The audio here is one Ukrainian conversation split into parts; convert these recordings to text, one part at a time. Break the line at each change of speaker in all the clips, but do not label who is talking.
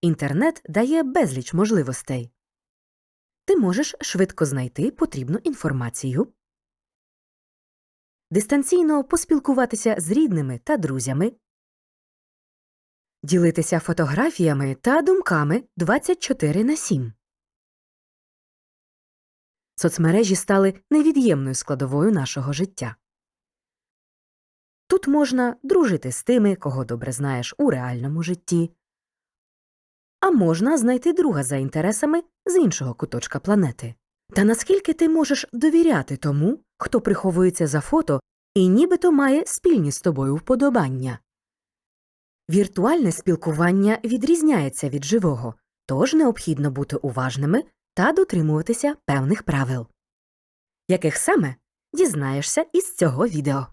Інтернет дає безліч можливостей. Ти можеш швидко знайти потрібну інформацію, дистанційно поспілкуватися з рідними та друзями, ділитися фотографіями та думками 24 на 7. Соцмережі стали невід'ємною складовою нашого життя. Тут можна дружити з тими, кого добре знаєш у реальному житті, а можна знайти друга за інтересами з іншого куточка планети. Та наскільки ти можеш довіряти тому, хто приховується за фото і нібито має спільні з тобою вподобання? Віртуальне спілкування відрізняється від живого, тож необхідно бути уважними та дотримуватися певних правил. Яких саме дізнаєшся із цього відео.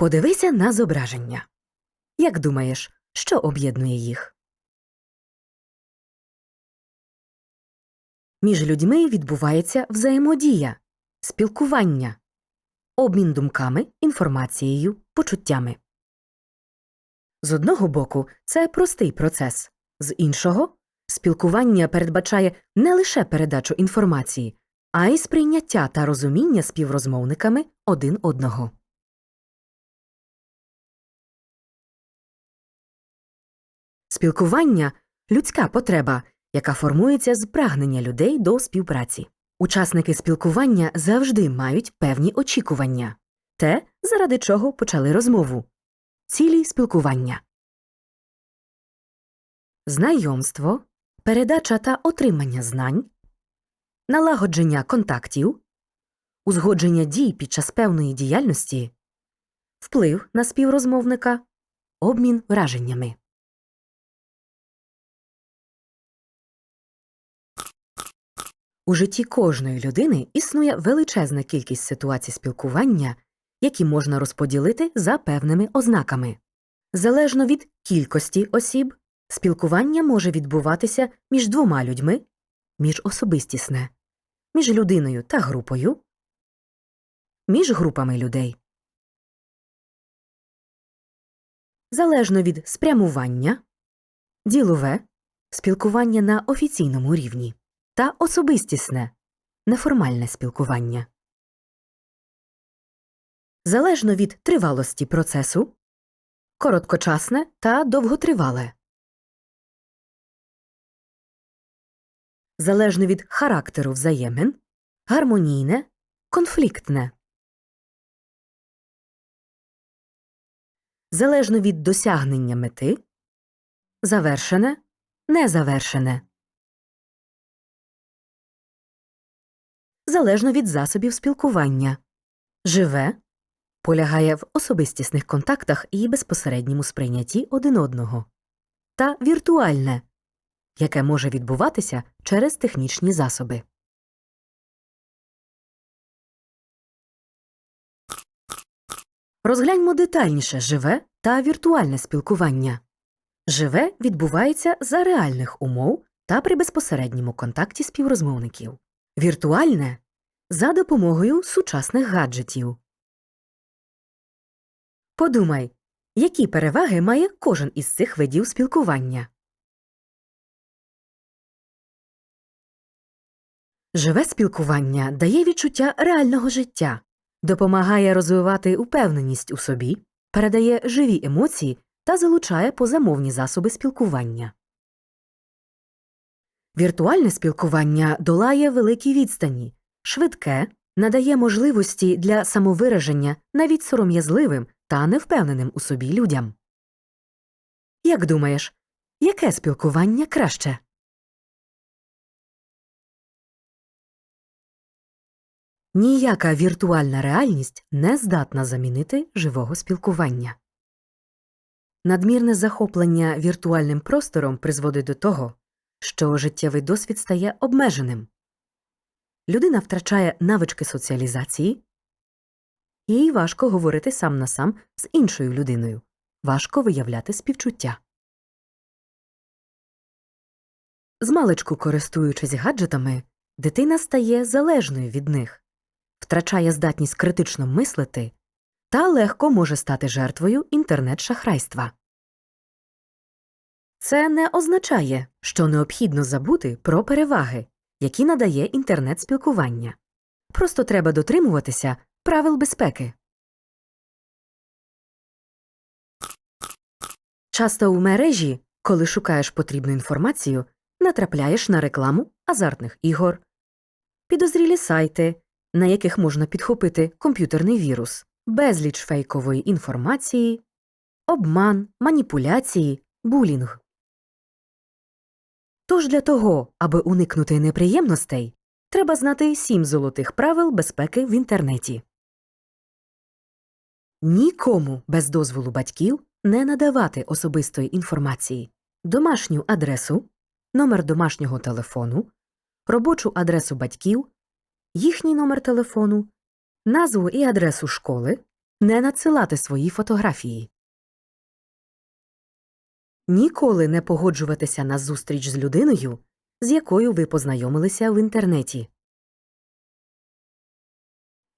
Подивися на зображення. Як думаєш, що об'єднує їх? Між людьми відбувається взаємодія, спілкування, обмін думками, інформацією, почуттями. З одного боку, це простий процес, з іншого спілкування передбачає не лише передачу інформації, а й сприйняття та розуміння співрозмовниками один одного. Спілкування людська потреба, яка формується з прагнення людей до співпраці. Учасники спілкування завжди мають певні очікування те, заради чого почали розмову, цілі спілкування. Знайомство, передача та отримання знань, налагодження контактів, узгодження дій під час певної діяльності, вплив на співрозмовника, обмін враженнями. У житті кожної людини існує величезна кількість ситуацій спілкування, які можна розподілити за певними ознаками. Залежно від кількості осіб, спілкування може відбуватися між двома людьми, міжособистісне, між людиною та групою, між групами людей. Залежно від спрямування, ділове, спілкування на офіційному рівні та особистісне, неформальне спілкування. Залежно від тривалості процесу, короткочасне та довготривале. Залежно від характеру взаємин, гармонійне, конфліктне. Залежно від досягнення мети, завершене, незавершене. Залежно від засобів спілкування. Живе полягає в особистісних контактах і безпосередньому сприйнятті один одного, та віртуальне, яке може відбуватися через технічні засоби. Розгляньмо детальніше живе та віртуальне спілкування. Живе відбувається за реальних умов та при безпосередньому контакті співрозмовників. Віртуальне за допомогою сучасних гаджетів. Подумай, які переваги має кожен із цих видів спілкування. Живе спілкування дає відчуття реального життя, допомагає розвивати упевненість у собі, передає живі емоції та залучає позамовні засоби спілкування. Віртуальне спілкування долає великі відстані, швидке, надає можливості для самовираження навіть сором'язливим та невпевненим у собі людям. Як думаєш, яке спілкування краще? Ніяка віртуальна реальність не здатна замінити живого спілкування. Надмірне захоплення віртуальним простором призводить до того, що життєвий досвід стає обмеженим. Людина втрачає навички соціалізації, їй важко говорити сам на сам з іншою людиною, важко виявляти співчуття. Змалечку користуючись гаджетами, дитина стає залежною від них, втрачає здатність критично мислити та легко може стати жертвою інтернет-шахрайства. Це не означає, що необхідно забути про переваги, які надає інтернет-спілкування. Просто треба дотримуватися правил безпеки. Часто у мережі, коли шукаєш потрібну інформацію, натрапляєш на рекламу азартних ігор, підозрілі сайти, на яких можна підхопити комп'ютерний вірус, безліч фейкової інформації, обман, маніпуляції, булінг. Тож для того, аби уникнути неприємностей, треба знати сім золотих правил безпеки в інтернеті. Нікому без дозволу батьків не надавати особистої інформації, домашню адресу, номер домашнього телефону, робочу адресу батьків, їхній номер телефону, назву і адресу школи, не надсилати свої фотографії. Ніколи не погоджуватися на зустріч з людиною, з якою ви познайомилися в інтернеті.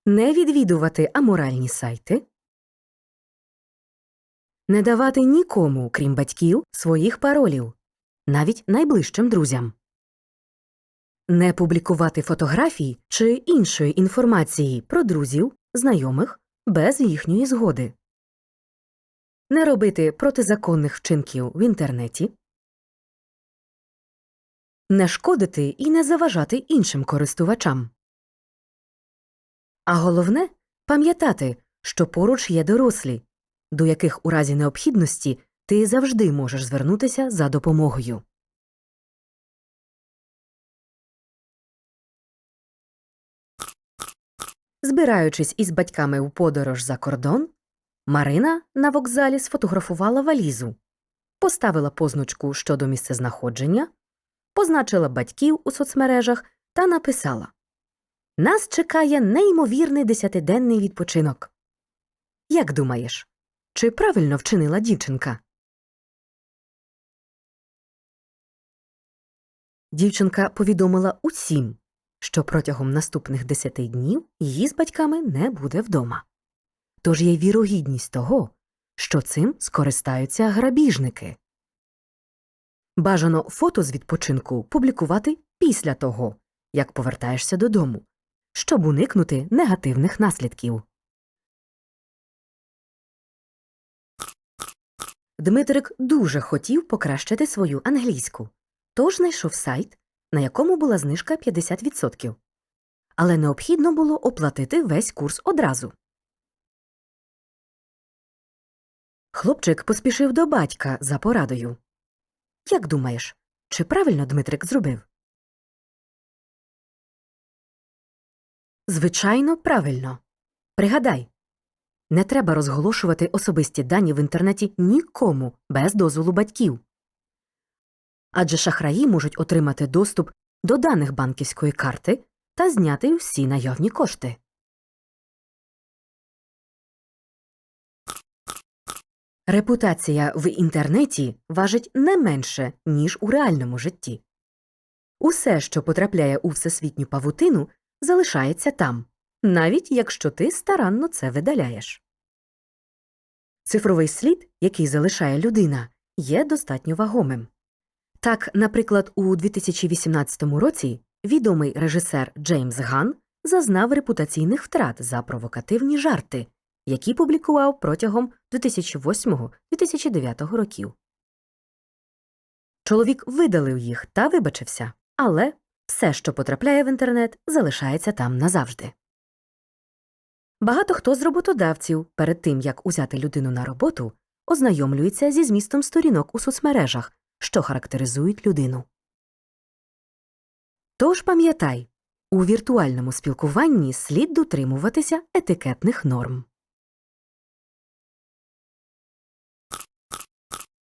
Не відвідувати аморальні сайти. Не давати нікому, крім батьків, своїх паролів, навіть найближчим друзям. Не публікувати фотографій чи іншої інформації про друзів, знайомих без їхньої згоди. Не робити протизаконних вчинків в інтернеті. Не шкодити і не заважати іншим користувачам. А головне пам'ятати, що поруч є дорослі, до яких у разі необхідності ти завжди можеш звернутися за допомогою. Збираючись із батьками у подорож за кордон, Марина на вокзалі сфотографувала валізу, поставила позначку щодо місцезнаходження, позначила батьків у соцмережах та написала Нас чекає неймовірний десятиденний відпочинок. Як думаєш, чи правильно вчинила дівчинка? Дівчинка повідомила усім, що протягом наступних десяти днів її з батьками не буде вдома. Тож є вірогідність того, що цим скористаються грабіжники. Бажано фото з відпочинку публікувати після того, як повертаєшся додому, щоб уникнути негативних наслідків. Дмитрик дуже хотів покращити свою англійську, тож знайшов сайт, на якому була знижка 50%. Але необхідно було оплатити весь курс одразу. Хлопчик поспішив до батька за порадою. Як думаєш, чи правильно Дмитрик зробив? Звичайно, правильно. Пригадай, не треба розголошувати особисті дані в інтернеті нікому без дозволу батьків. Адже шахраї можуть отримати доступ до даних банківської карти та зняти всі наявні кошти. Репутація в інтернеті важить не менше, ніж у реальному житті. Усе, що потрапляє у всесвітню павутину, залишається там, навіть якщо ти старанно це видаляєш. Цифровий слід, який залишає людина, є достатньо вагомим. Так, наприклад, у 2018 році відомий режисер Джеймс Ган зазнав репутаційних втрат за провокативні жарти, які публікував протягом 2008-2009 років. Чоловік видалив їх та вибачився, але все, що потрапляє в інтернет, залишається там назавжди. Багато хто з роботодавців перед тим, як узяти людину на роботу, ознайомлюється зі змістом сторінок у соцмережах, що характеризують людину. Тож пам'ятай, у віртуальному спілкуванні слід дотримуватися етикетних норм.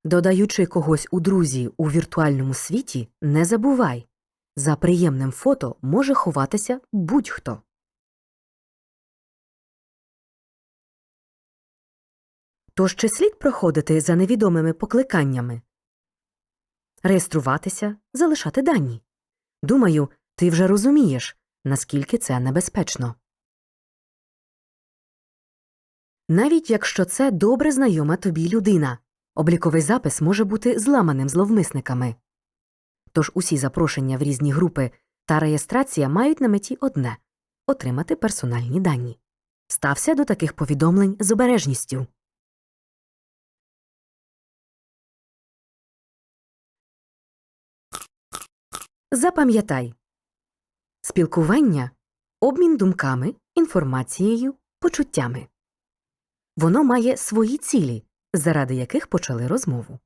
Додаючи когось у друзі у віртуальному світі, не забувай за приємним фото може ховатися будь-хто. Тож чи слід проходити за невідомими покликаннями? реєструватися, залишати дані. Думаю, ти вже розумієш, наскільки це небезпечно. Навіть якщо це добре знайома тобі людина, обліковий запис може бути зламаним зловмисниками. Тож усі запрошення в різні групи та реєстрація мають на меті одне отримати персональні дані. Стався до таких повідомлень з обережністю. Запам'ятай спілкування обмін думками, інформацією, почуттями. Воно має свої цілі, заради яких почали розмову.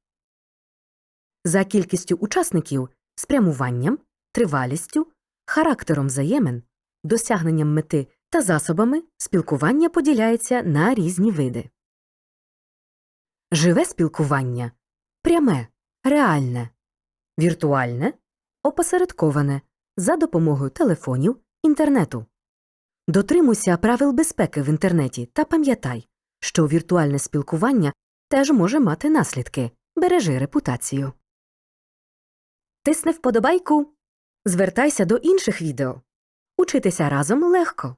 За кількістю учасників, спрямуванням, тривалістю, характером взаємин, досягненням мети та засобами спілкування поділяється на різні види. Живе спілкування пряме, реальне, віртуальне, опосередковане за допомогою телефонів, інтернету. Дотримуйся правил безпеки в інтернеті та пам'ятай, що віртуальне спілкування теж може мати наслідки. Бережи репутацію. Тисни вподобайку. Звертайся до інших відео. Учитися разом легко.